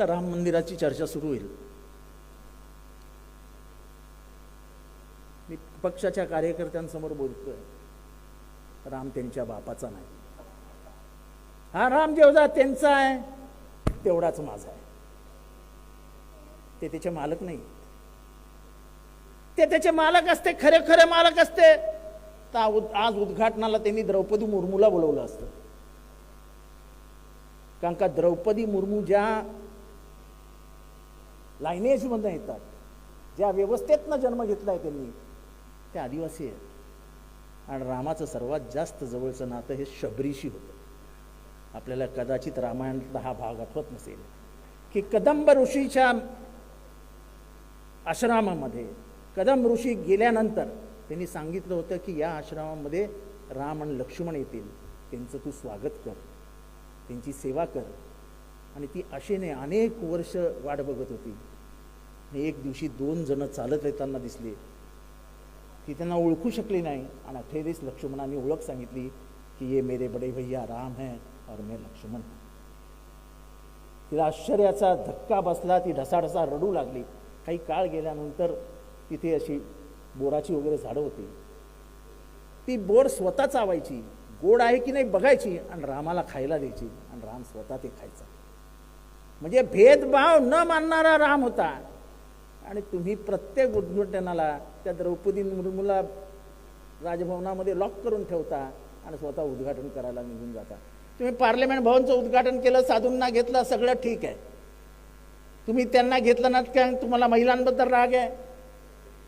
आता राम मंदिराची चर्चा सुरू होईल. मी पक्षाच्या कार्यकर्त्यांसमोर बोलतोय. राम त्यांच्या बापाचा नाही. हा राम जेवढा त्यांचा आहे तेवढाच माझा आहे. ते त्याचे मालक नाही. ते त्याचे मालक असते खरे खरे मालक असते. तर आज उद्घाटनाला त्यांनी द्रौपदी मुर्मूला बोलवलं असतं. कारण का द्रौपदी मुर्मू ज्या लायनेजमधनं येतात. ज्या व्यवस्थेतनं जन्म घेतला आहे त्यांनी ते आदिवासी आहेत. आणि रामाचं सर्वात जास्त जवळचं नातं हे शबरीशी होतं. आपल्याला कदाचित रामायणातला हा भाग आठवत नसेल की कदंब ऋषीच्या आश्रमामध्ये कदम ऋषी गेल्यानंतर त्यांनी सांगितलं होतं की या आश्रमामध्ये राम आणि लक्ष्मण येतील. त्यांचं तू स्वागत कर. त्यांची सेवा कर. आणि ती आशेने अनेक वर्ष वाट बघत होती. आणि एक दिवशी दोन जणं चालत येताना दिसले. ती त्यांना ओळखू शकली नाही. आणि अखेरीस लक्ष्मणाने ओळख सांगितली की ये मेरे बडे भैया राम है और मैं लक्ष्मण तिला आश्चर्याचा धक्का बसला ती ढसाढसा रडू लागली. काही काळ गेल्यानंतर तिथे अशी बोराची वगैरे झाडं होती. ती बोर स्वतः चावायची गोड आहे की नाही बघायची आणि रामाला खायला द्यायची. आणि राम स्वतः ते खायचा. म्हणजे भेदभाव न मानणारा राम होता. आणि तुम्ही प्रत्येक उद्घाटनाला त्या द्रौपदी मुर्मूला राजभवनामध्ये लॉक करून ठेवता आणि स्वतः उद्घाटन करायला निघून जाता. तुम्ही पार्लमेंट भवनचं उद्घाटन केलं साधूंना घेतलं सगळं ठीक आहे. तुम्ही त्यांना घेतलं ना काय तुम्हाला महिलांबद्दल राग आहे.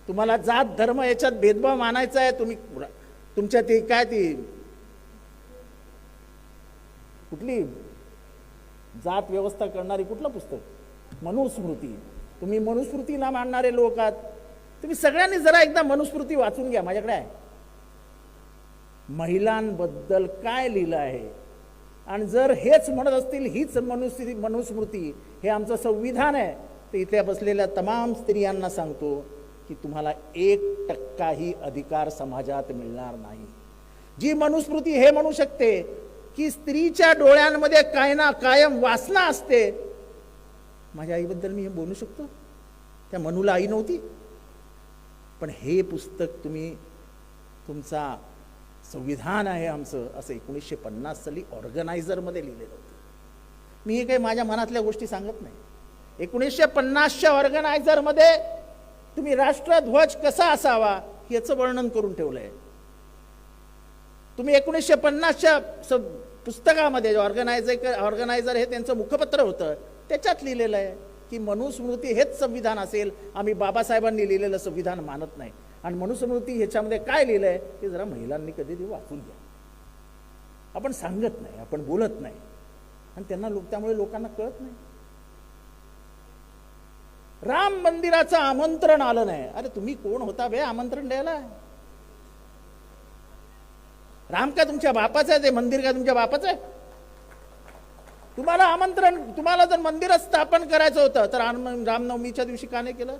तुम्हाला जात धर्म याच्यात भेदभाव मानायचा आहे तुम्ही तुमच्या ती काय ती कुठली जात व्यवस्था करणारी कुठलं पुस्तक? मनुस्मृती. तुम्ही मनुस्मृतीला मानणारे लोक आहात. तुम्ही सगळ्यांनी जरा एकदा मनुस्मृती वाचून घ्या. माझ्याकडे आहे. महिलांबद्दल काय लिहिलं आहे? आणि जर हेच म्हणत असतील हीच मनुस्मृती मनुस्मृती हे आमचं संविधान आहे. तर इथल्या बसलेल्या तमाम स्त्रियांना सांगतो की तुम्हाला एक टक्काही अधिकार समाजात मिळणार नाही. जी मनुस्मृती हे म्हणू शकते की स्त्रीच्या डोळ्यांमध्ये काय ना कायम वासना असते. माझ्या आईबद्दल मी हे बोलू शकतो? त्या मनूला आई नव्हती. पण हे पुस्तक तुम्ही तुमचा संविधान आहे आमचं असं एकोणीसशे पन्नास साली ऑर्गनायझरमध्ये लिहिलेलं होतं. मी हे काही माझ्या मनातल्या गोष्टी सांगत नाही. एकोणीसशे पन्नासच्या ऑर्गनायझरमध्ये तुम्ही राष्ट्रध्वज कसा असावा याचं वर्णन करून ठेवलं आहे तुम्ही एकोणीसशे पन्नासच्या स पुस्तकामध्ये ऑर्गनायझर ऑर्गनायझर हे त्यांचं मुखपत्र होतं त्याच्यात लिहिलेलं आहे की मनुस्मृती हेच संविधान असेल. आम्ही बाबासाहेबांनी लिहिलेलं संविधान मानत नाही. आणि मनुस्मृती ह्याच्यामध्ये काय लिहिलं आहे ते जरा महिलांनी कधीतरी वाचून घ्या. आपण सांगत नाही आपण बोलत नाही. आणि त्यांना लोक त्यामुळे लोकांना कळत नाही. राम मंदिराचं आमंत्रण आलं नाही. अरे तुम्ही कोण होता बे? आमंत्रण द्यायला? राम का तुमच्या बापाचं आहे ते? मंदिर का तुमच्या बापाचं आहे? तुम्हाला आमंत्रण तुम्हाला जर मंदिर स्थापन करायचं होतं तर रामनवमीच्या दिवशी का नाही केलं?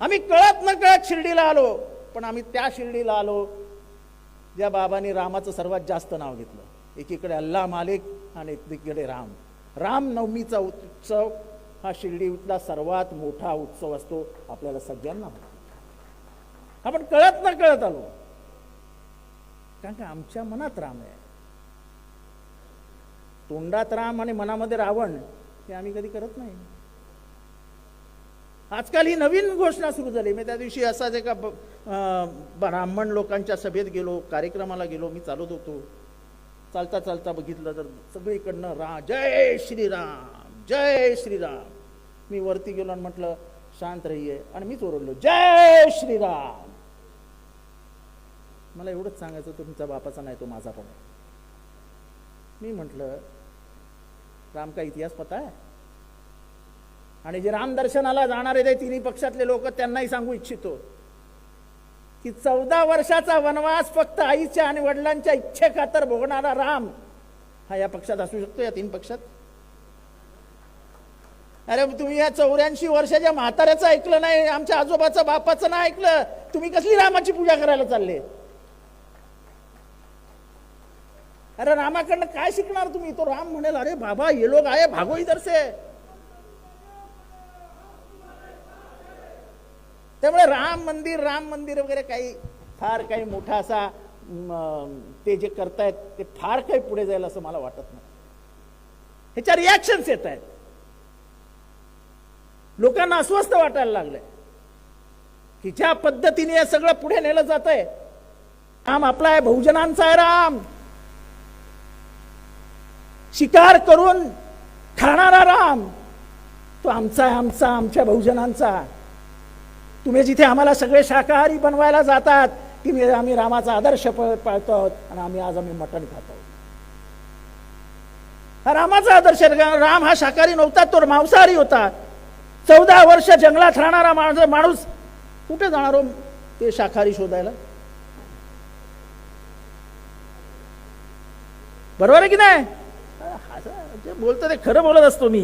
आम्ही कळत न कळत शिर्डीला आलो पण आम्ही त्या शिर्डीला आलो ज्या बाबांनी रामाचं सर्वात जास्त नाव घेतलं. एकीकडे अल्लाह मालिक आणि एकीकडे राम. रामनवमीचा उत्सव हा शिर्डीतला सर्वात मोठा उत्सव असतो आपल्याला सगळ्यांना आपण कळत न कळत आलो. कारण का आमच्या मनात राम आहे. तोंडात राम आणि मनामध्ये रावण हे आम्ही कधी करत नाही. आजकाल ही नवीन घोषणा सुरू झाली. मी त्या दिवशी असाच एका ब्राह्मण लोकांच्या सभेत गेलो कार्यक्रमाला गेलो मी चालत होतो. चालता चालता बघितलं तर सगळीकडनं रा जय श्रीराम जय श्रीराम. मी वरती गेलो आणि म्हटलं शांत रहिये. आणि मीच ओरडलो जय श्रीराम. मला एवढंच सांगायचं तुमचा बापाचा नाही तो माझा पण आहे. मी म्हटलं राम का इतिहास पता आहे? आणि जे राम दर्शनाला जाणारे ते तिन्ही पक्षातले लोक त्यांनाही सांगू इच्छितो की चौदा वर्षाचा वनवास फक्त आईच्या आणि वडिलांच्या इच्छेखातर भोगणारा राम हा या पक्षात असू शकतो या तीन पक्षात? अरे तुम्ही या चौऱ्याऐंशी वर्षाच्या म्हाताऱ्याचं ऐकलं नाही आमच्या आजोबाचं बापाचं नाही ऐकलं तुम्ही कसली रामाची पूजा करायला चालले? अरे रामाकडनं काय शिकणार तुम्ही? तो राम म्हणेल अरे बाबा ये लोग आए भागो इधर से त्यामुळे राम मंदिर राम मंदिर वगैरे काही फार काही मोठा असा ते जे करतायत ते फार काही पुढे जाईल असं मला वाटत नाही. ह्याच्या रिॲक्शन्स येत आहेत. लोकांना अस्वस्थ वाटायला लागलंय. की ज्या पद्धतीने हे सगळं पुढे नेलं जात आहे राम आपला आहे बहुजनांचा आहे राम. शिकार करून खाणारा राम. तो आमचा आमचा आमच्या बहुजनांचा. तुम्ही जिथे आम्हाला सगळे शाकाहारी बनवायला जातात की मी आम्ही रामाचा आदर्श पाळतो आहोत आणि आम्ही आज आम्ही मटण खातो हा रामाचा आदर्श राम हा शाकाहारी नव्हता तो मांसाहारी होता. चौदा वर्ष जंगलात राहणारा माणूस माणूस कुठे जाणार हो ते शाकाहारी शोधायला? बरोबर आहे की नाही? असं जे बोलतो ते खरं बोलत असतो मी.